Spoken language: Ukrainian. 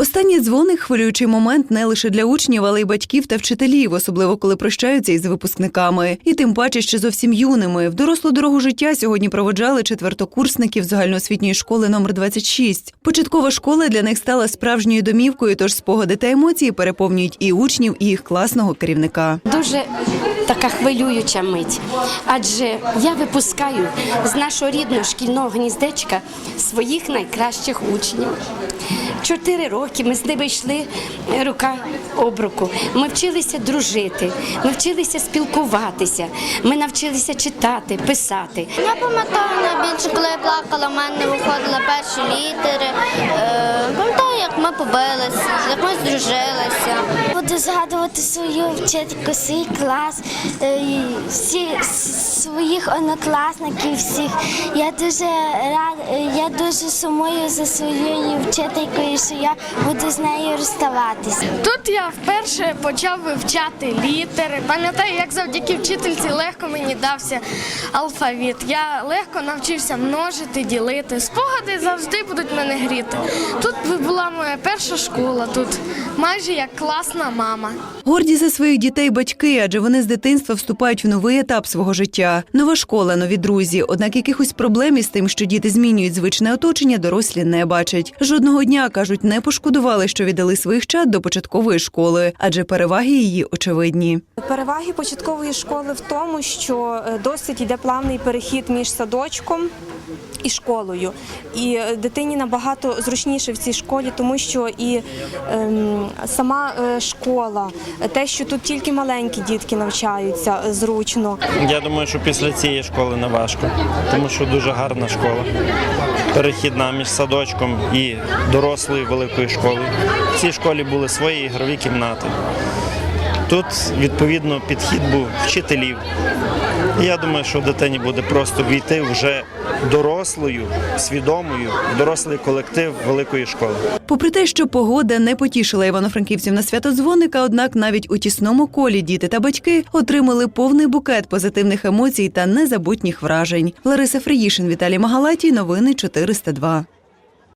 Останній дзвоник хвилюючий момент не лише для учнів, але й батьків та вчителів, особливо коли прощаються із випускниками. І тим паче ще зовсім юними. В дорослу дорогу життя сьогодні проводжали четвертокурсників загальноосвітньої школи номер 26. Початкова школа для них стала справжньою домівкою, тож спогади та емоції переповнюють і учнів, і їх класного керівника. Дуже така хвилююча мить. Адже я випускаю з нашого рідного шкільного гніздечка своїх найкращих учнів. Чотири роки ми з ними йшли рука об руку. Ми вчилися дружити, ми вчилися спілкуватися, ми навчилися читати, писати. Я пам'ятаю найбільше, коли я плакала, в мене не виходили перші літери. Е, Пам'ятаю, ми побилися, як ми здружилися. Буду згадувати свою вчительку, свій клас, е, всі своїх однокласників, всіх. Я дуже рад, е, я дуже сумую за своєю вчителькою, що я буду з нею розставатися. Тут я вперше почав вивчати літери. Пам'ятаю, як завдяки вчительці легко мені дався алфавіт. Я легко навчився множити, ділити. Спогади завжди будуть мене гріти. Тут була моя перша школа, тут майже як класна мама. Горді за своїх дітей батьки, адже вони з дитинства вступають в новий етап свого життя. Нова школа, нові друзі. Однак якихось проблем із тим, що діти змінюють звичне оточення, дорослі не бачать. Жодного дня кажуть, не пошкодували, що віддали своїх чад до початкової школи, адже переваги її очевидні. Переваги початкової школи в тому, що е, досить йде плавний перехід між садочком і школою. І е, дитині набагато зручніше в цій школі, тому що і ем, сама е, школа, те, що тут тільки маленькі дітки навчаються зручно. Я думаю, що після цієї школи не важко, тому що дуже гарна школа. Перехідна між садочком і дорослою великою школою. В цій школі були свої ігрові кімнати. Тут, відповідно, підхід був вчителів. Я думаю, що дитині буде просто війти вже дорослою, свідомою, дорослий колектив великої школи. Попри те, що погода не потішила івано-франківців на свято дзвоника, однак навіть у тісному колі діти та батьки отримали повний букет позитивних емоцій та незабутніх вражень. Лариса Фриїшин, Віталій Магалатій. Новини 402.